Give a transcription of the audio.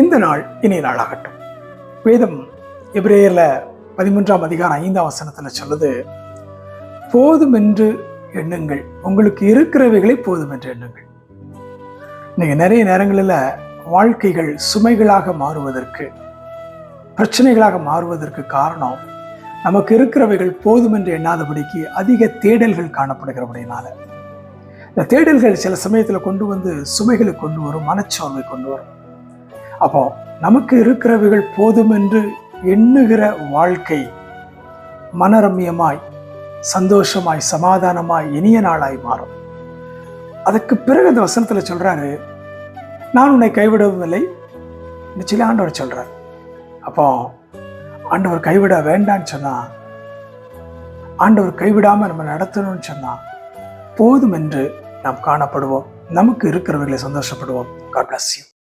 இந்த நாள் இனிய நாளாகட்டும். வேதம் எப்ரேயரில் பதிமூன்றாம் அதிகாரம் ஐந்தாம் வசனத்தில் சொல்லுது போதும் என்று எண்ணுங்கள். உங்களுக்கு இருக்கிறவைகளை போதும் என்று எண்ணுங்கள். நீங்க நிறைய நேரங்களில் வாழ்க்கைகள் சுமைகளாக மாறுவதற்கு பிரச்சனைகளாக மாறுவதற்கு காரணம் நமக்கு இருக்கிறவைகள் போதும் என்று எண்ணாதபடிக்கு அதிக தேடல்கள் காணப்படுகிறபடினால இந்த தேடல்கள் சில சமயத்தில் கொண்டு வந்து சுமைகளை கொண்டு வரும் மனச்சோர்வை கொண்டு வரும். அப்போ நமக்கு இருக்கிறவைகள் போதும் என்று எண்ணுகிற வாழ்க்கை மனரம்யமாய் சந்தோஷமாய் சமாதானமாய் இனிய நாளாய் மாறும். அதுக்கு பிறகு அந்த வசனத்தில் சொல்கிறாரு நான் உன்னை கைவிடவும் இல்லை. சொல்லி ஆண்டவர் சொல்கிறார் அப்போ ஆண்டவர் கைவிட வேண்டான்னு சொன்னால் ஆண்டவர் கைவிடாமல் நம்ம நடத்தணும்னு சொன்னால் போதும் என்று நாம் காணப்படுவோம். நமக்கு இருக்கிறவர்களை சந்தோஷப்படுவோம். God bless you